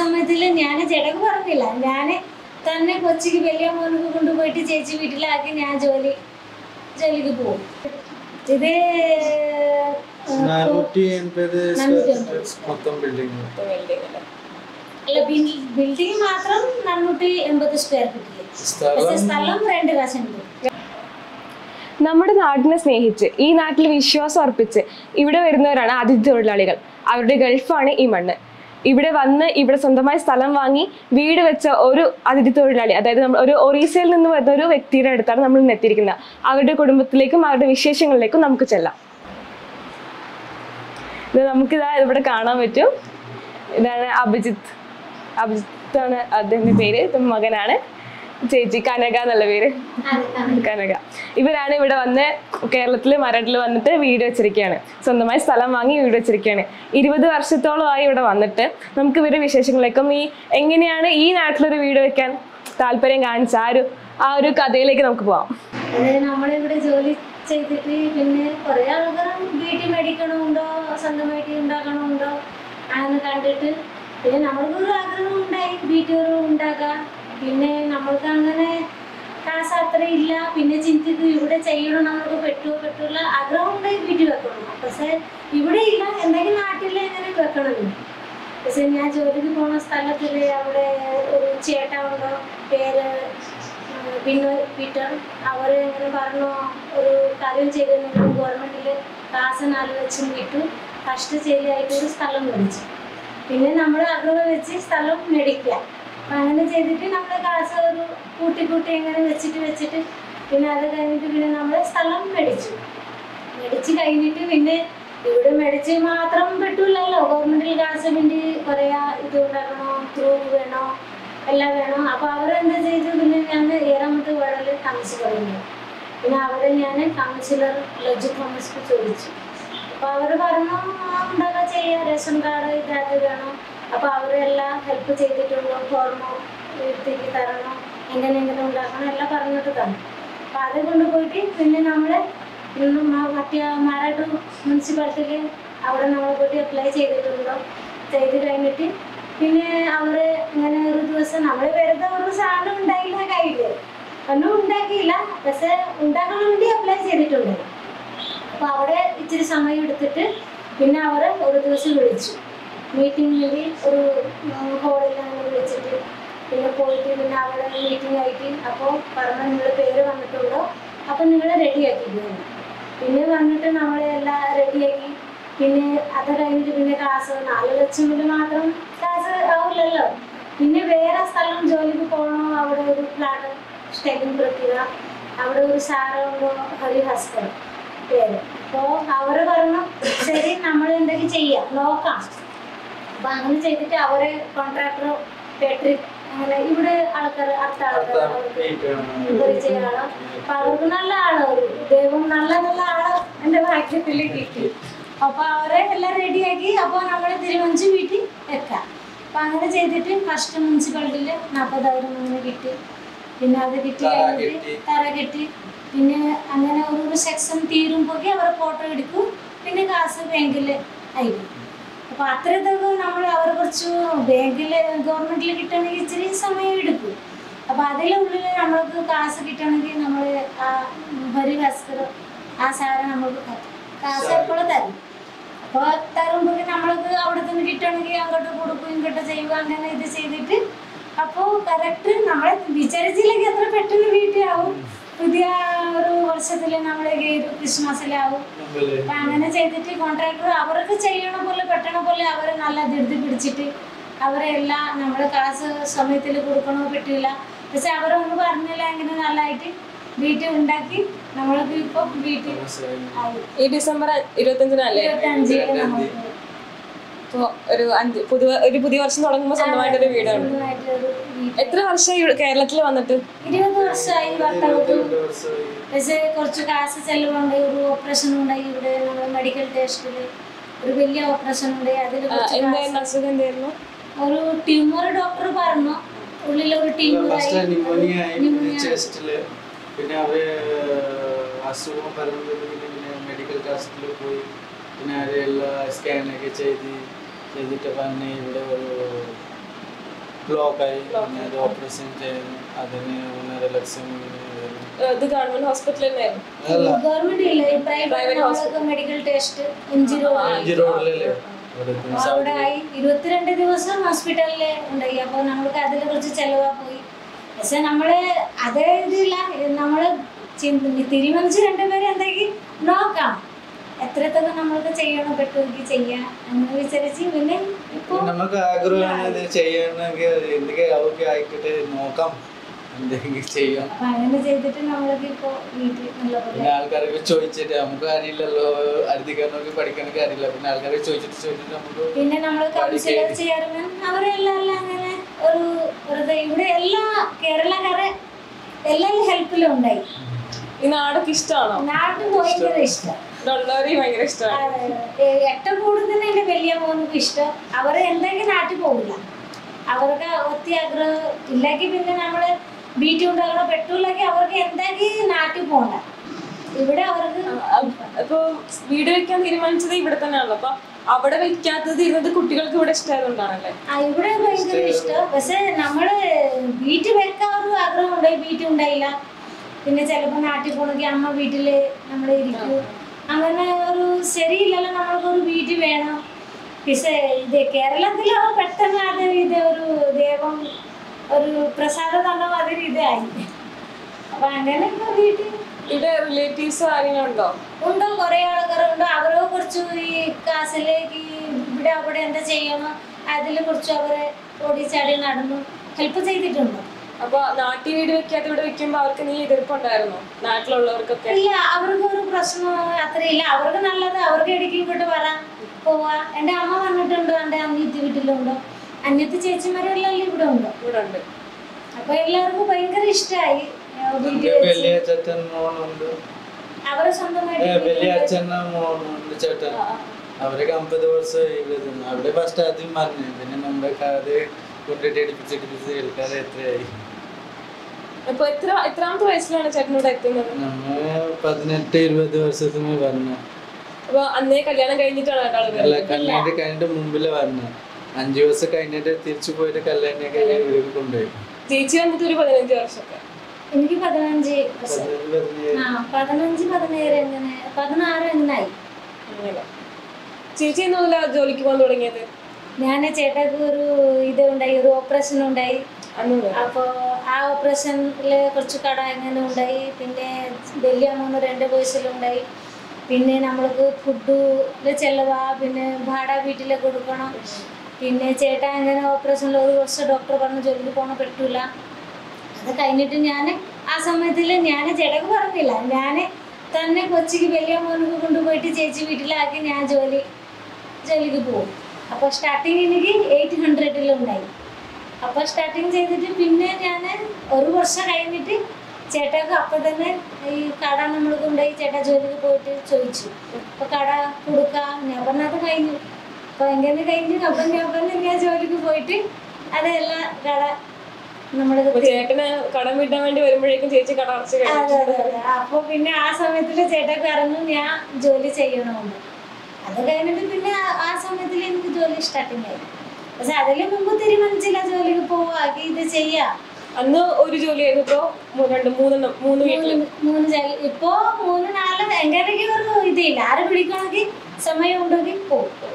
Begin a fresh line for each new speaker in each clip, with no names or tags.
സമയത്തിൽ ഞാൻ ചേട്ടക്ക് പറഞ്ഞില്ല. ഞാൻ തന്നെ കൊച്ചിക്ക് വലിയ മോനക്ക് കൊണ്ടുപോയിട്ട് ചേച്ചി വീട്ടിലാക്കി ഞാൻ ജോലി ജോലിക്ക് പോകും. ഇത്
ഫീറ്റ് ബിൽഡിംഗ്
മാത്രം നാനൂറ്റി എൺപത് സ്ക്വയർ ഫീറ്റിൽ പക്ഷേ
സ്ഥലം
സ്ഥലം രണ്ട് കാശുണ്ട്
നമ്മുടെ നാടിനെ സ്നേഹിച്ച് ഈ നാട്ടിൽ വിശ്വാസം അർപ്പിച്ച് ഇവിടെ വരുന്നവരാണ് അതിഥി തൊഴിലാളികൾ. അവരുടെ ഗൾഫാണ് ഈ മണ്ണ്. ഇവിടെ വന്ന് ഇവിടെ സ്വന്തമായി സ്ഥലം വാങ്ങി വീട് വെച്ച ഒരു അതിഥി തൊഴിലാളി അതായത് നമ്മൾ ഒരു ഒറീസയിൽ നിന്ന് വരുന്ന ഒരു വ്യക്തിയുടെ അടുത്താണ് നമ്മൾ ഇന്ന് എത്തിയിരിക്കുന്നത്. അവരുടെ കുടുംബത്തിലേക്കും അവരുടെ വിശേഷങ്ങളിലേക്കും നമുക്ക് ചെല്ലാം. ഇത് നമുക്കിതാ ഇവിടെ കാണാൻ പറ്റും. ഇതാണ് അഭിജിത്ത്. അഭിജിത്താണ് അദ്ദേഹത്തിന്റെ പേര്. മകനാണ്. ചേച്ചി കനക എന്നുള്ള പേര്. കനക. ഇവരാണ് ഇവിടെ വന്ന് കേരളത്തിൽ മരടിൽ വന്നിട്ട് വീട് വെച്ചിരിക്കുകയാണ് സ്വന്തമായി സ്ഥലം വാങ്ങി വീട് വെച്ചിരിക്കുകയാണ് ഇരുപത് വർഷത്തോളമായി ഇവിടെ വന്നിട്ട്. നമുക്ക് ഇവരുടെ വിശേഷങ്ങളിലേക്കും ഈ എങ്ങനെയാണ് ഈ നാട്ടിലൊരു വീട് വെക്കാൻ താല്പര്യം കാണിച്ച ആ ഒരു ആ ഒരു കഥയിലേക്ക് നമുക്ക് പോവാം.
നമ്മളിവിടെ ജോലി ചെയ്തിട്ട് പിന്നെ കുറെ ആൾക്കാർ വീട്ടിൽ മേടിക്കണമുണ്ടോ സ്വന്തമായിട്ട് ഉണ്ടാക്കണമുണ്ടോ അങ്ങനെ കണ്ടിട്ട് പിന്നെ നമ്മൾക്കൊരു ആഗ്രഹം ഉണ്ടായി വീട്ടിൽ ഉണ്ടാക്കാം. പിന്നെ നമ്മൾക്ക് അങ്ങനെ കാശ് അത്ര ഇല്ല. പിന്നെ ചിന്തിക്കും ഇവിടെ ചെയ്യണം നമ്മൾക്ക് പെട്ടു പെട്ടുള്ള ആഗ്രഹം ഉണ്ടെങ്കിൽ വീട്ടിൽ വെക്കണം പക്ഷെ ഇവിടെ ഇല്ല. എന്തെങ്കിലും നാട്ടിൽ എങ്ങനെ വെക്കണമെന്ന് പക്ഷെ ഞാൻ ജോലിക്ക് പോണ സ്ഥലത്തിൽ അവിടെ ഒരു ചേട്ടൻ ഉണ്ടോ? പേര് പിന്നെ പീറ്റർ അവർ ഇങ്ങനെ പറഞ്ഞു ഒരു കാര്യം ചെയ്ത് നിങ്ങൾ ഗവൺമെന്റിൽ നാല് ലക്ഷം കിട്ടും ചെയ്തായിട്ട് ഒരു സ്ഥലം മേടിച്ചു. പിന്നെ നമ്മൾ ആഗ്രഹം വെച്ച് സ്ഥലം മേടിക്കുക. അങ്ങനെ ചെയ്തിട്ട് നമ്മൾ കാശ് ഒരു കൂട്ടി കൂട്ടി ഇങ്ങനെ വെച്ചിട്ട് വെച്ചിട്ട് പിന്നെ അത് കഴിഞ്ഞിട്ട് പിന്നെ നമ്മൾ സ്ഥലം മേടിച്ചു. മേടിച്ച് കഴിഞ്ഞിട്ട് പിന്നെ ഇവിടെ മേടിച്ച് മാത്രം പറ്റൂലല്ലോ ഗവൺമെന്റിൽ കാശ് വേണ്ടി കുറേ ഇത് ഉണ്ടാക്കണോ ത്രൂ വേണോ എല്ലാം വേണം. അപ്പൊ അവരെന്താ ചെയ്തു? പിന്നെ ഞാൻ ഏറാമത്തെ വാർഡിൽ താമസിച്ചു തുടങ്ങി. പിന്നെ അവിടെ ഞാൻ കൗൺസിലർ ലജു തോമസ്ക്ക് ചോദിച്ചു. അപ്പൊ അവർ പറഞ്ഞു ആ ഉണ്ടാകാൻ ചെയ്യാം? റേഷൻ കാർഡ് ഇതാക്കി വേണം? അപ്പൊ അവരെല്ലാം ഹെൽപ്പ് ചെയ്തിട്ടുണ്ടോ. ഫോർമോ വീട്ടിലേക്ക് തരണം എങ്ങനെ എങ്ങനെ ഉണ്ടാക്കണം എല്ലാം പറഞ്ഞിട്ട് തന്നു. അപ്പൊ അത് കൊണ്ടുപോയിട്ട് പിന്നെ നമ്മൾ ഇന്ന് മ- മറ്റേ മാരാട്ട് മുനിസിപ്പാലിറ്റിയിൽ അവിടെ നമ്മൾ പോയിട്ട് അപ്ലൈ ചെയ്തിട്ടുണ്ടോ. ചെയ്ത് കഴിഞ്ഞിട്ട് പിന്നെ അവർ ഇങ്ങനെ ഒരു ദിവസം നമ്മൾ വെറുതെ ഒരു സാധനം ഉണ്ടായില്ല കയ്യിൽ. ഒന്നും ഉണ്ടാക്കിയില്ല. പക്ഷെ ഉണ്ടാക്കാൻ വേണ്ടി അപ്ലൈ ചെയ്തിട്ടുണ്ട്. അപ്പൊ അവിടെ ഇച്ചിരി സമയം എടുത്തിട്ട് പിന്നെ അവർ ഒരു ദിവസം വിളിച്ചു. മീറ്റിംഗിൽ ഒരു ഹോളെല്ലാം കൂടി വെച്ചിട്ട്. പിന്നെ പോയിട്ട് പിന്നെ അവിടെ മീറ്റിംഗ് ആയിട്ട് അപ്പോൾ പറഞ്ഞു നിങ്ങളുടെ പേര് വന്നിട്ടുണ്ടോ. അപ്പം നിങ്ങൾ റെഡിയാക്കി പിന്നെ വന്നിട്ട് നമ്മളെ എല്ലാം റെഡിയാക്കി പിന്നെ അത് കഴിഞ്ഞിട്ട് പിന്നെ ക്ലാസ് നാല് ലക്ഷം കൊണ്ട് മാത്രം ക്ലാസ് ആവില്ലല്ലോ പിന്നെ വേറെ സ്ഥലം ജോലിക്ക് പോകണോ അവിടെ ഒരു ഫ്ലാറ്റ് സ്റ്റെയിൻ പ്രക്രിയ അവിടെ ഒരു സാറുണ്ടോ ഹരി ഹസ്ബൻഡ് പേര്. അപ്പോൾ അവർ പറഞ്ഞു ശരി നമ്മൾ എന്തൊക്കെ ചെയ്യാം? നോക്കാം. അപ്പൊ അങ്ങനെ ചെയ്തിട്ട് അവരെ കോൺട്രാക്ടർ പാട്രിക് അങ്ങനെ ഇവിടെ ആൾക്കാർ അടുത്ത ആൾക്കാർ പരിചയ ആൾ അപ്പൊ അവർക്ക് നല്ല ആൾ ദൈവം നല്ല നല്ല ആൾ എന്റെ ഭാഗ്യത്തിൽ കിട്ടി. അപ്പൊ അവരെ എല്ലാം റെഡിയാക്കി അപ്പൊ നമ്മൾ തിരുവഞ്ചി വീട്ടിൽ എത്താം. അപ്പൊ അങ്ങനെ ചെയ്തിട്ട് ഫസ്റ്റ് മുനിസിപ്പാലിറ്റിയിൽ നാൽപ്പതായിരം അങ്ങനെ കിട്ടി. പിന്നെ അത് കിട്ടി
തറ കിട്ടി.
തറ കെട്ടി. പിന്നെ അങ്ങനെ ഓരോ സെക്ഷൻ തീരുമ്പോഴേ അവരെ ഫോട്ടോ എടുക്കും. പിന്നെ കാശ് ബാങ്കിൽ അയക്കും. അപ്പൊ അത്രയൊക്കെ നമ്മൾ അവർ കുറച്ച് ബാങ്കിൽ ഗവൺമെന്റിൽ കിട്ടണമെങ്കിൽ ഇച്ചിരി സമയം എടുക്കും. അപ്പൊ അതിനുള്ളിൽ നമ്മൾക്ക് കാശ് കിട്ടണമെങ്കിൽ നമ്മൾ ആ ഹരി ഭാസ്കർ ആ സാറ് നമ്മൾക്ക് കാശ് എപ്പോഴും തരും. അപ്പോൾ തരുമ്പോൾ നമ്മൾക്ക് അവിടെ നിന്ന് കിട്ടണമെങ്കിൽ അങ്ങോട്ട് കൊടുക്കും ഇങ്ങോട്ട് ചെയ്യുക അങ്ങനെ ഇത് ചെയ്തിട്ട് അപ്പോൾ കറക്റ്റ് നമ്മളെ വിചാരിച്ചില്ലെങ്കിൽ എത്ര പെട്ടെന്ന് വീട്ടിലാവും. പുതിയ ഒരു വർഷത്തിൽ ഒരു ക്രിസ്മസിലാവും. അപ്പൊ അങ്ങനെ ചെയ്തിട്ട് കോൺട്രാക്ടർ അവർക്ക് ചെയ്യണ പോലെ പെട്ടണ പോലെ അവരെ നല്ല ധൃതി പിടിച്ചിട്ട് അവരെ എല്ലാം നമ്മൾ ക്ലാസ് സമയത്തിൽ കൊടുക്കണോ പറ്റില്ല. പക്ഷെ അവരൊന്നും പറഞ്ഞില്ല അങ്ങനെ നല്ലതായിട്ട് വീട്ടിൽ ഉണ്ടാക്കി നമ്മൾക്ക് ഇപ്പൊ വീട്ടിൽ
ഈ ഡിസംബർ ഇരുപത്തഞ്ചിനല്ലേ?
നമുക്ക്
ഒരു അഞ്ച് പുതിയ ഒരു പുതിയ വർഷം തുടങ്ങുമ്പോൾ സ്വന്തമായിട്ടൊരു വീടാണ്. എത്ര വർഷമായി കേരളത്തിൽ വന്നിട്ട്?
ഇരുപത് വർഷമായി പക്ഷേ കുറച്ച് കാശ് ചെലവുണ്ട് ഒരു ഓപ്പറേഷൻ ഉണ്ടായി ഇവിടെ നമ്മൾ മെഡിക്കൽ ടെസ്റ്റിൽ ഒരു വലിയ ഓപ്പറേഷൻ ഉണ്ട്. അതിൽ
എന്തായിരുന്നു? അസുഖം എന്തായിരുന്നു?
ഒരു ട്യൂമർ ഡോക്ടർ പറഞ്ഞു. ഉള്ളിലൊരു ഒരു ട്യൂമർ
പിന്നെ അവർ അസുഖം പറയുന്നത് പിന്നെ മെഡിക്കൽ ടെസ്റ്റിൽ പോയി. പിന്നെ അവരെല്ലാം സ്കാനൊക്കെ ചെയ്ത് ചെയ്തിട്ട് പറഞ്ഞ് ഇവിടെ ഒരു ബ്ലോക്കായി അത് ഓപ്പറേഷൻ ചെയ്തു അതിന് പിന്നെ ലക്ഷം
ഇത് ഗവൺമെന്റ് ഹോസ്പിറ്റലിൽ തന്നെയായിരുന്നു.
അല്ല.
ഗവൺമെന്റ് ഇല്ല? ഈ പ്രൈവറ്റ് നമ്മൾക്ക് മെഡിക്കൽ ടെസ്റ്റ് ഇഞ്ചുറി
അഞ്ച് റോഡിലല്ലേ ഇവിടെ പിന്നെ
അവിടെ ആയി. ഇരുപത്തിരണ്ട് ദിവസം ഹോസ്പിറ്റലിൽ ഉണ്ടായി. അപ്പോൾ നമ്മൾക്ക് അതിൽ കുറച്ച് ചെലവാ പോയി. പക്ഷെ നമ്മൾ അതേ ഇതില്ല. നമ്മൾ തിരുമനിച്ച് തീരുമാനിച്ച് രണ്ടുപേരും എന്തെങ്കിലും നോക്കാം. എത്രത്തൊക്കെ നമ്മൾക്ക് ചെയ്യണം പെട്ടുനോക്കി ചെയ്യാം എന്ന് വിചാരിച്ച് പിന്നെ ഇപ്പൊ
നമുക്ക് ആഗ്രഹമാണ് ചെയ്യണമെങ്കിൽ എന്തൊക്കെ അവർക്ക് ആയിക്കോട്ടെ നോക്കാം. എന്തെങ്കിലും ചെയ്യാം.
അപ്പൊ അങ്ങനെ ചെയ്തിട്ട് നമ്മൾക്ക് ഇപ്പൊ വീട്ടിൽ നല്ലപോലെ
പിന്നെ ആൾക്കാരൊക്കെ ചോദിച്ചിട്ട് നമുക്ക് അറിയില്ലല്ലോ അധികാരനൊക്കെ പഠിക്കണമെങ്കിൽ അറിയില്ല പിന്നെ ആൾക്കാരൊക്കെ ചോദിച്ചിട്ട് ചോദിച്ചിട്ട് നമുക്ക്
പിന്നെ നമ്മൾ കൗൺസിലർ ചെയർമാൻ അവരെല്ലാം അങ്ങനെ ഒരു വെറുതെ ഇവിടെ എല്ലാ കേരളക്കാരെ ഹെൽപ്പിലും ഉണ്ടായി.
ഈ നാടൊക്കെ ഇഷ്ടമാണോ
നാട് ഭയങ്കര ഇഷ്ടം.
ഭയങ്കര ഇഷ്ടമാണ്.
ഏറ്റവും കൂടുതൽ എന്റെ വലിയ മോനക്ക് ഇഷ്ടം അവർ എന്തെങ്കിലും നാട്ടിൽ പോകില്ല അവർക്ക് ഒത്തിരി ആഗ്രഹം ഇല്ലെങ്കിൽ പിന്നെ നമ്മൾ ബീറ്റ് ഉണ്ടാകണം പെട്ടൂലൊക്കെ അവർക്ക് എന്തെങ്കിലും നാട്ടിൽ പോകണ്ട. ഇവിടെ അവർക്ക്
അപ്പൊ വീട് വെക്കാൻ തീരുമാനിച്ചത് ഇവിടെ തന്നെയാണല്ലോ. അപ്പൊ അവിടെ വെക്കാത്തത് ഇരുന്നത് കുട്ടികൾക്ക് ഇവിടെ ഇഷ്ടമായതുകൊണ്ടാണല്ലേ
ആ, ഇവിടെ ഭയങ്കര ഇഷ്ടം. പക്ഷെ നമ്മൾ വീട്ടിൽ വെക്കാൻ ഒരു ആഗ്രഹം ഉണ്ടായി വീട്ടിൽ ഉണ്ടായില്ല. പിന്നെ ചിലപ്പോ നാട്ടിൽ പോകണമെങ്കിൽ അമ്മ വീട്ടിൽ നമ്മൾ ഇരിക്കും. അങ്ങനെ ഒരു ശരിയില്ലല്ലോ നമ്മൾക്ക് ഒരു വീട്ടിൽ വേണം. പക്ഷേ ഇത് കേരളത്തിൽ പെട്ടെന്ന് അത് ഇത് ഒരു ദൈവം ഒരു പ്രസാദ തന്ന മാതിരി ഇതായി. അപ്പൊ അങ്ങനെ വീട്ടിൽ
ഇവിടെ റിലേറ്റീവ്സ് ആരെങ്കിലും ഉണ്ടോ?
ഉണ്ടോ കുറെ ആൾക്കാരുണ്ട്. അവരെ കുറിച്ച് ഈ കാസിലേക്ക് ഇവിടെ അവിടെ എന്താ ചെയ്യണം അതിൽ കുറിച്ച് അവരെ ഓടിച്ചാടി നടന്നു. ഹെൽപ്പ് ചെയ്തിട്ടുണ്ട്?
അപ്പൊ നാട്ടിൽ വീട് വെക്കാതെ ഇവിടെ വെക്കുമ്പോ അവർക്ക് നീ എതിർപ്പുണ്ടായിരുന്നോ? നാട്ടിലുള്ളവർക്കൊക്കെ?
ഇല്ല അവർക്ക് ഒരു പ്രശ്നം അത്രയില്ല അവർക്ക് നല്ലത് അവർക്ക് ഇടയ്ക്ക് ഇങ്ങോട്ട് വരാം പോവാ. എന്റെ അമ്മ വന്നിട്ടുണ്ട് എന്റെ അനിയത്തി വീട്ടിലുണ്ടോ. അന്യത്തെ ചേച്ചിമാരെല്ലാം ഇവിടെ ഉണ്ടോ.
ഇവിടെ ഉണ്ട്
അപ്പൊ എല്ലാവർക്കും ഭയങ്കര ഇഷ്ടമായി അവരെ സ്വന്തമായിട്ട്
അവരൊക്കെ അമ്പത് വർഷം ഇവിടെ നിന്ന് അവിടെ ഫസ്റ്റ് ആദ്യം പറഞ്ഞു. പിന്നെ നമ്മളൊക്കെ അത് കൊണ്ടിട്ട് എടുപ്പിച്ച് എടുപ്പിച്ച് കേൾക്കാതെ എത്രയായി.
അപ്പൊ എത്ര എത്രാമത്തെ വയസ്സിലാണ് ചേട്ടൻ ഇവിടെ എത്തുന്നത്?
നമ്മ പതിനെട്ട് ഇരുപത് വർഷത്തിന് വന്നു.
അപ്പൊ അന്നേ കല്യാണം കഴിഞ്ഞിട്ടാണ്
അല്ല
വരുന്നത്?
കല്യാണം കഴിഞ്ഞിട്ട് മുമ്പിൽ വന്നു. അഞ്ചു വർഷം കഴിഞ്ഞിട്ട് തിരിച്ചു പോയിട്ട് കല്യാണം വീട്ടിൽ കൊണ്ടുപോയി.
ചേച്ചി വന്നിട്ട് ഒരു പതിനഞ്ച് വർഷമൊക്കെ.
എനിക്ക് പതിനഞ്ച് വർഷം.
പതിനഞ്ച് പതിനേഴ്.
ആ പതിനഞ്ച് പതിനേഴ് എങ്ങനെ? പതിനാറ് എന്നായി.
ചേച്ചി ജോലിക്ക് പോകാൻ തുടങ്ങിയത്?
ഞാൻ ചേട്ടക്ക് ഒരു ഇത് ഉണ്ടായി ഒരു ഓപ്പറേഷൻ ഉണ്ടായി അപ്പോൾ ആ ഓപ്പറേഷനിൽ കുറച്ച് കട എങ്ങനെ ഉണ്ടായി പിന്നെ വലിയ മൂന്ന് രണ്ട് വയസ്സിലുണ്ടായി. പിന്നെ നമ്മൾക്ക് ഫുഡ് ചെലവാ പിന്നെ ഭാട വീട്ടിൽ കൊടുക്കണം. പിന്നെ ചേട്ട അങ്ങനെ ഓപ്പറേഷനിൽ ഒരു വർഷം ഡോക്ടർ പറഞ്ഞ് ജോലിക്ക് പോകണം പറ്റൂല. അത് കഴിഞ്ഞിട്ട് ഞാൻ ആ സമയത്തിൽ ഞാൻ ചേട്ടക്ക് പറഞ്ഞില്ല. ഞാൻ തന്നെ കൊച്ചിക്ക് വലിയ മോനക്ക് കൊണ്ടുപോയിട്ട് ചേച്ചി വീട്ടിലാക്കി ഞാൻ ജോലി ജോലിക്ക് പോകും. അപ്പോൾ സ്റ്റാർട്ടിങ് എനിക്ക് എയ്റ്റ് ഹൺഡ്രഡിലുണ്ടായി അപ്പോൾ സ്റ്റാർട്ടിങ് ചെയ്തിട്ട് പിന്നെ ഞാൻ ഒരു വർഷം കഴിഞ്ഞിട്ട് ചേട്ടാക്ക് അപ്പം തന്നെ ഈ കട നമ്മൾ കൊണ്ടുപോയി ചേട്ടാ ജോലിക്ക് പോയിട്ട് ചോദിച്ചു. അപ്പൊ കട കൊടുക്കാം? ഞാൻ പറഞ്ഞത് കഴിഞ്ഞു. അപ്പോൾ എങ്ങനെ കഴിഞ്ഞു? അപ്പം ഞാൻ പറഞ്ഞു ഞാൻ ജോലിക്ക് പോയിട്ട് അതെല്ലാം കട
അപ്പൊ കടം വീട്ടാൻ വേണ്ടി വരുമ്പോഴേക്കും ചേച്ചി കട
അപ്പൊ പിന്നെ ആ സമയത്തിൽ ചേട്ടൻ പറഞ്ഞു ഞാൻ ജോലി ചെയ്യണമെന്ന് അത് കഴിഞ്ഞിട്ട് പിന്നെ ആ- സമയത്തിൽ എനിക്ക് ജോലി സ്റ്റാർട്ടിങ് ആയി. പക്ഷെ അതിന് മുമ്പ് തീരുമാനിച്ചില്ല ജോലിക്ക് പോവാക്കി ഇത് ചെയ്യാം.
അന്ന് ഒരു രണ്ട് മൂന്ന്
മൂന്ന് മൂന്ന് ജോലി. ഇപ്പോ മൂന്ന് നാല് എങ്ങനെയൊക്കെ ഒരു ഇതില്ല. ആരും പിടിക്കണമെങ്കിൽ സമയം ഉണ്ടെങ്കിൽ പോകും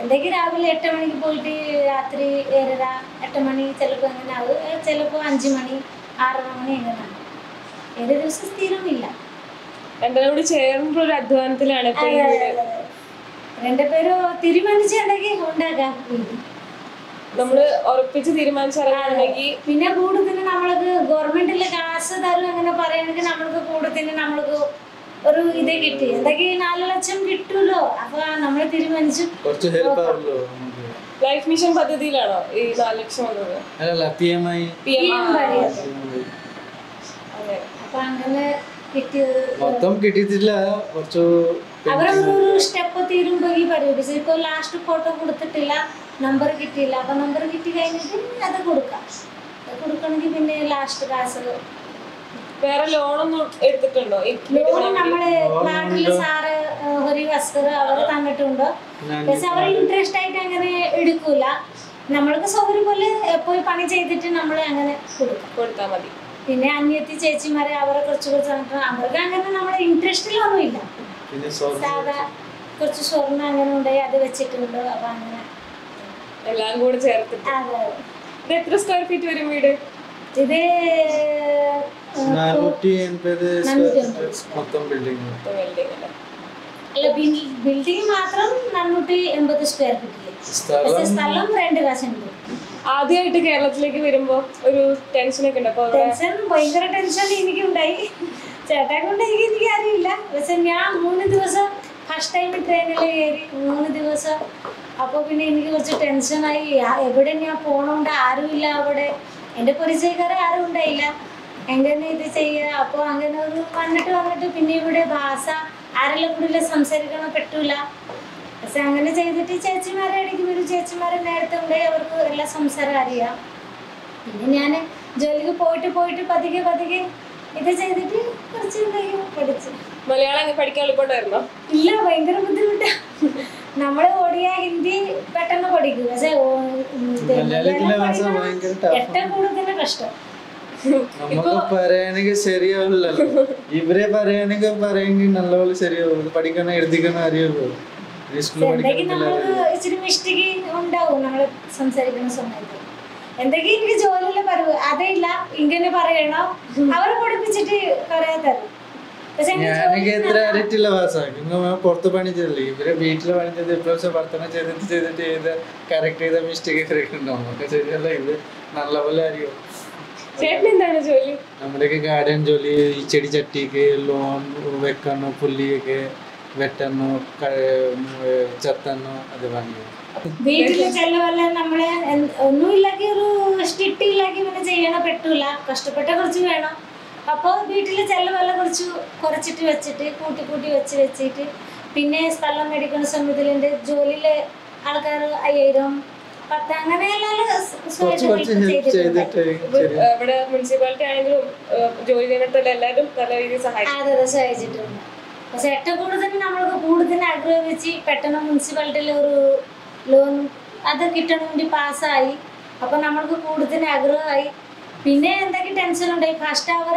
എന്തെങ്കിലും രാവിലെ എട്ട് മണിക്ക് പോയിട്ട് രാത്രി ഏഴര എട്ട് മണി ചിലപ്പോൾ എങ്ങനെ ആവും ചിലപ്പോൾ അഞ്ച് മണി ആറര മണി എങ്ങനെയാണ് ഏത് ദിവസം സ്ഥിരമില്ല.
രണ്ടും ചേർന്നിട്ടുള്ള അധ്വാനത്തിലാണ്.
രണ്ടുപേരും തീരുമാനിച്ചുണ്ടെങ്കിൽ ഉണ്ടാക്കാം. വീട്ടിൽ.
നമ്മൾ ഉറപ്പിച്ച് തീരുമാനിച്ചിറങ്ങുകയാണെങ്കിൽ
പിന്നെ കൂടുതൽ നമ്മൾക്ക് ഗവൺമെന്റിൽ കാശ് തരും അങ്ങനെ പറയുകയാണെങ്കിൽ നമ്മൾക്ക് കൂടുതൽ നമ്മൾക്ക് ഒരു ഇത് കിട്ടി. എന്തെങ്കിലും നാല് ലക്ഷം കിട്ടുമല്ലോ അപ്പൊ നമ്മൾ തീരുമാനിച്ചു.
ലൈഫ് മിഷൻ പദ്ധതിയിലാണോ ഈ നാല് ലക്ഷം വന്നത്?
അല്ലല്ല P M I
P M
PM
അതെ.
അപ്പൊ അങ്ങനെ കിട്ടിയത്
മൊത്തം കിട്ടിയിട്ടില്ല. കുറച്ച്
അവരൊരു സ്റ്റെപ്പ് തീരുമ്പോ ഈ പരിപാടി ഇപ്പൊ ലാസ്റ്റ് ഫോട്ടോ കൊടുത്തിട്ടില്ല നമ്പർ കിട്ടിയില്ല. അപ്പൊ നമ്പർ കിട്ടി കഴിഞ്ഞിട്ട് അത് കൊടുക്കാം. അത് കൊടുക്കണമെങ്കിൽ പിന്നെ ലാസ്റ്റ് കാശ്
വേറെ ലോണൊന്നും എടുത്തിട്ടുണ്ടോ?
ലോൺ? നമ്മൾ നാട്ടിൽ സാറ് ഒരു വസ്കർ അവർ തന്നിട്ടുണ്ട്. പക്ഷെ അവർ ഇൻട്രസ്റ്റ് ആയിട്ട് അങ്ങനെ എടുക്കൂല. നമ്മൾക്ക് സൗകര്യം പോലെ പോയി പണി ചെയ്തിട്ട് നമ്മൾ അങ്ങനെ കൊടുക്കും.
കൊടുത്താൽ മതി.
പിന്നെ അന്യത്തി ചേച്ചിമാരെ അവരെ കുറച്ച് കുറച്ച് അവർക്ക് അങ്ങനെ നമ്മുടെ ഇൻട്രസ്റ്റിലൊന്നും ഇല്ല.
പിന്നെ
സാധാ കുറച്ച് സ്വർണം അങ്ങനെ ഉണ്ടായി അത് വെച്ചിട്ടുണ്ട്. അപ്പൊ അങ്ങനെ
എല്ലാം കൂടെ ചേർത്തിട്ട്.
അതെ.
ഇത് എത്ര സ്ക്വയർ ഫീറ്റ് വരും വീട്?
ഇത്
നാനൂറ്റി എൺപത് മൊത്തം ബിൽഡിംഗ്
അല്ല
ബിൽഡിംഗ് മാത്രം നാനൂറ്റി എൺപത് സ്ക്വയർ ഫീറ്റ്
സ്ഥലം
രണ്ട് കാശുണ്ട്
ആദ്യമായിട്ട് കേരളത്തിലേക്ക് വരുമ്പോ ഒരു ടെൻഷൻ ഒക്കെ ഉണ്ട്?
ടെൻഷൻ ഭയങ്കര ടെൻഷൻ എനിക്കുണ്ടായി ചേട്ടാ കൊണ്ട് എനിക്ക് അറിയില്ല പക്ഷെ ഞാൻ മൂന്ന് ദിവസം ഫസ്റ്റ് ടൈം ട്രെയിനിൽ കയറി മൂന്ന് ദിവസം. അപ്പോൾ പിന്നെ എനിക്ക് കുറച്ച് ടെൻഷനായി എവിടെ ഞാൻ പോകണോണ്ട് ആരുമില്ല അവിടെ. എന്റെ പരിചയക്കാരെ ആരും ഉണ്ടായില്ല. എങ്ങനെ ഇത് ചെയ്യുക അപ്പോൾ അങ്ങനെ ഒരു വന്നിട്ട് വന്നിട്ട് പിന്നെ ഇവിടെ ഭാഷ ആരെല്ലാം കൂടുതൽ സംസാരിക്കണം പറ്റൂല. പക്ഷെ അങ്ങനെ ചെയ്തിട്ട് ചേച്ചിമാരെ ഇടയ്ക്ക് വരും ചേച്ചിമാരെ നേരത്തെ ഉണ്ടായി അവർക്ക് എല്ലാ സംസാരം അറിയാം. പിന്നെ ഞാൻ ജോലിക്ക് പോയിട്ട് പോയിട്ട് പതുക്കെ പതുക്കെ ഇത് ചെയ്തിട്ട് കുറച്ച് പഠിച്ചു.
മലയാളം പഠിക്കാൻ എളുപ്പമുണ്ടായിരുന്നോ?
ഇല്ല ഭയങ്കര ബുദ്ധിമുട്ടാ. നമ്മൾ ഓടിയ ഹിന്ദി പെട്ടെന്ന് പഠിക്കും. പക്ഷെ ഏറ്റവും കൂടുതൽ കഷ്ടം.
നമുക്ക് പറയാനെങ്കിൽ ശരിയാവില്ലല്ലോ. ഇവരെ പറയാനെങ്കിൽ പറയുമെങ്കിൽ നല്ലപോലെ ശരിയാവും. പഠിക്കണ എഴുതിക്കണ അറിയുള്ളൂ
ഇച്ചിരി മിസ്റ്റേക്ക് ഉണ്ടാവും നമ്മൾ സംസാരിക്കുന്ന സമയത്ത്. എന്തെങ്കിലും എനിക്ക് ജോലിയിലെ പറയൂ അതില്ല. ഇങ്ങനെ പറയണോ? അവരെ പഠിപ്പിച്ചിട്ട് പറയാ തരും
ഞാനൊക്കെ എത്ര അറിയിട്ടില്ല പുറത്ത് പണി ചെയ്തില്ല? ഇവരെ വീട്ടിൽ പണി ചെയ്ത് ഇപ്രാവശ്യം വർത്തനം ചെയ്തിട്ട് ചെയ്തിട്ട് ചെയ്ത് കറക്റ്റ് ചെയ്ത മിസ്റ്റേക്ക് ഒക്കെ ഉണ്ടാവും. നമുക്ക് ശരിയല്ല. ഇത് നല്ലപോലെ അറിയും
എന്താണ് ജോലി?
നമ്മുടെയൊക്കെ ഗാർഡൻ ജോലി ഈ ചെടി ചട്ടിക്ക് ലോൺ വെക്കണോ പുല്ലിയൊക്കെ വെട്ടണോ ചത്തണോ അത് പണിയോ
വീട്ടിലെ നമ്മളെ ഒന്നുമില്ലെങ്കിൽ ഒരു സ്റ്റിട്ടില്ലാക്കി പിന്നെ ചെയ്യണ പറ്റൂല കഷ്ടപ്പെട്ട കുറച്ച് വേണം. അപ്പോൾ വീട്ടിലെ ചെലവെല്ലാം കുറച്ച് കുറച്ചിട്ട് വെച്ചിട്ട് കൂട്ടി കൂട്ടി വെച്ച് വെച്ചിട്ട് പിന്നെ സ്ഥലം മേടിക്കുന്ന സമയത്തിൽ എന്റെ ജോലിയിലെ ആൾക്കാർ അയ്യായിരം പത്ത്
ഏഹ്, ഇവിടെ മുനിസിപ്പാലിറ്റി ആണെങ്കിലും ജോലി എല്ലാവരും നല്ല രീതിയിൽ സഹായിക്കും
അതെ സഹായിച്ചിട്ടുണ്ട്. പക്ഷെ ഏറ്റവും കൂടുതൽ നമ്മൾക്ക് കൂടുതൽ ആഗ്രഹിച്ച് പെട്ടെന്ന് മുനിസിപ്പാലിറ്റിയിൽ ഒരു ലോൺ അത് കിട്ടണ വേണ്ടി പാസ്സായി. അപ്പം നമ്മൾക്ക് കൂടുതൽ ആഗ്രഹമായി. പിന്നെ എന്തൊക്കെ ടെൻഷൻ ഉണ്ടായി ഫസ്റ്റ് അവർ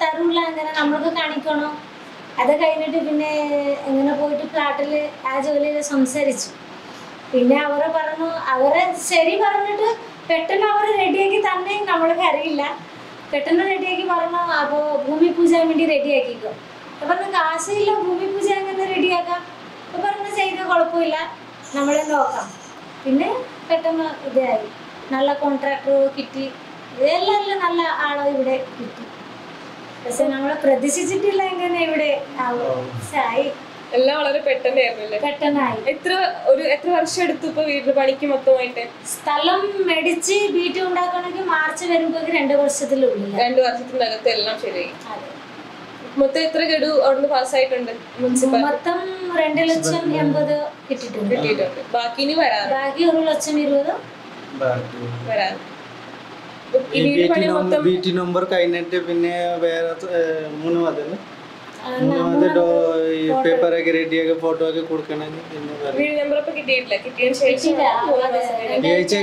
തരൂല അങ്ങനെ നമ്മൾക്ക് കാണിക്കണം? അത് കഴിഞ്ഞിട്ട് പിന്നെ എങ്ങനെ പോയിട്ട് ഫ്ലാറ്റിൽ ആ ജോലിയിൽ സംസാരിച്ചു. പിന്നെ അവരെ പറഞ്ഞു അവരെ ശരി പറഞ്ഞിട്ട് പെട്ടെന്ന് അവർ റെഡിയാക്കി തന്നെ നമ്മൾക്ക് അറിയില്ല. പെട്ടെന്ന് റെഡിയാക്കി പറഞ്ഞു അപ്പോൾ ഭൂമി പൂജ വേണ്ടി റെഡിയാക്കിക്കോ അപ്പം കാശില്ല ഭൂമി പൂജ എങ്ങനെ റെഡിയാക്കാം അപ്പം പറഞ്ഞു ചെയ്ത കുഴപ്പമില്ല. നമ്മളെ നോക്കാം. പിന്നെ പെട്ടെന്ന് ഇതായി. നല്ല കോൺട്രാക്ടർ കിട്ടി. ഇതെല്ലാം എല്ലാം നല്ല ആളോ ഇവിടെ കിട്ടി. പക്ഷെ നമ്മളെ പ്രതീക്ഷിച്ചിട്ടില്ല എങ്ങനെ ഇവിടെ ആയി
എല്ലാം വളരെ പെട്ടെന്നായിരുന്നു
പെട്ടെന്നായി.
എത്ര ഒരു എത്ര വർഷം എടുത്തു ഇപ്പൊ വീട്ടിൽ പണിക്ക് മൊത്തമായിട്ട്?
സ്ഥലം മേടിച്ച് വീട്ടിൽ ഉണ്ടാക്കണമെങ്കിൽ മാർച്ച് വരുമ്പോ രണ്ട് വർഷത്തിലുള്ളില്ല
രണ്ടു വർഷത്തിനകത്ത് എല്ലാം ശരിയായി. മൊത്തം എത്ര ഗഡു അവിടുന്ന് പാസ്സായിട്ടുണ്ട്?
മൊത്തം രണ്ട് ലക്ഷം എൺപത് കിട്ടിയിട്ടുണ്ട്.
കിട്ടിയിട്ടുണ്ട്. ബാക്കി ഇനി
ബാക്കി ഒരു ലക്ഷം ഇരുപത്.
വരാം
നമ്പർ കഴിഞ്ഞിട്ട് പിന്നെ വേറെ മൂന്ന് മതൽ
പേപ്പർ
ഒക്കെ മത ഡോ ഈ പേപ്പറൊക്കെ റെഡിയാക്കി ഫോട്ടോ ഒക്കെ കൊടുക്കണമെങ്കിൽ പിന്നെ.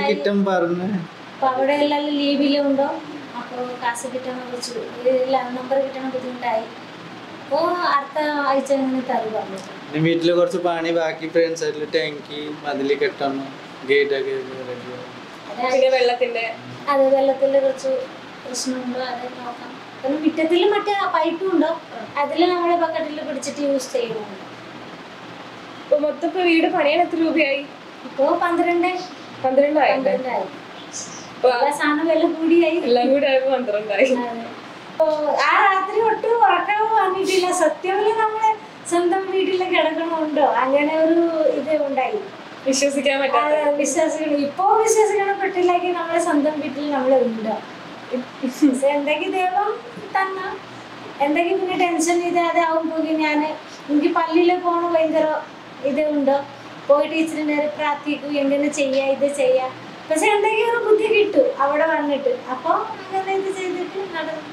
കിട്ടും പറഞ്ഞ്.
അപ്പൊ അവിടെ എല്ലാം ലീവിലുണ്ടോ അപ്പോൾ കാശ് കിട്ടാൻ കുറച്ച് നമ്പർ കിട്ടണ ബുദ്ധിമുട്ടായി. അപ്പോൾ അടുത്ത ആഴ്ച അങ്ങനെ തരും പറഞ്ഞു.
പിന്നെ വീട്ടിൽ കുറച്ച് പണി ബാക്കി ഫ്രണ്ട്സ് ആയിട്ടുള്ള ടാങ്കി മതിൽ കെട്ടണം ഗേറ്റ് ഒക്കെ
പിന്നെ വെള്ളത്തിന്റെ
അത് വെള്ളത്തിൽ കുറച്ച് പ്രശ്നമുണ്ടോ അത് നോക്കാം മുറ്റത്തിൽ മറ്റേ പൈപ്പും ഉണ്ടോ? അതിൽ നമ്മൾ ബക്കറ്റിൽ പിടിച്ചിട്ട് യൂസ് ചെയ്യുന്നുണ്ട്
ഇപ്പൊ മൊത്തം ഇപ്പൊ വീട് പണിയാൻ എത്ര രൂപയായി?
ഇപ്പോ പന്ത്രണ്ട്.
പന്ത്രണ്ടായി?
സാധനം വില കൂടിയായി.
എല്ലാം കൂടി ആയപ്പോ പന്ത്രണ്ടായി
ആ രാത്രി ഒട്ടും ഉറക്കാൻ വന്നിട്ടില്ല. സത്യമില്ല നമ്മൾ സ്വന്തം വീട്ടിൽ കിടക്കണമുണ്ടോ അങ്ങനെ ഒരു ഇത് ഉണ്ടായി.
വിശ്വസിക്കാൻ
പറ്റാതെ വിശ്വാസികൾ ഇപ്പോ വിശ്വസിക്കണം പെട്ടില്ലെങ്കിൽ നമ്മളെ സ്വന്തം വീട്ടിൽ നമ്മൾ ഉണ്ടോ? എന്തെങ്കിലും ദൈവം തന്ന എന്തെങ്കിലും പിന്നെ ടെൻഷൻ ഇതാതെ ആവുമ്പോൾ ഞാൻ എനിക്ക് പള്ളിയിൽ പോണ ഭയങ്കര ഇത് ഉണ്ടോ? പോയി ഇച്ചിരി നേരെ പ്രാർത്ഥിക്കും എങ്ങനെ ചെയ്യാ ഇത് ചെയ്യാ. പക്ഷെ എന്തെങ്കിലും ഒരു ബുദ്ധി കിട്ടും അവിടെ വന്നിട്ട്. അപ്പോൾ അങ്ങനെ ഇത് ചെയ്തിട്ട് നടന്നു.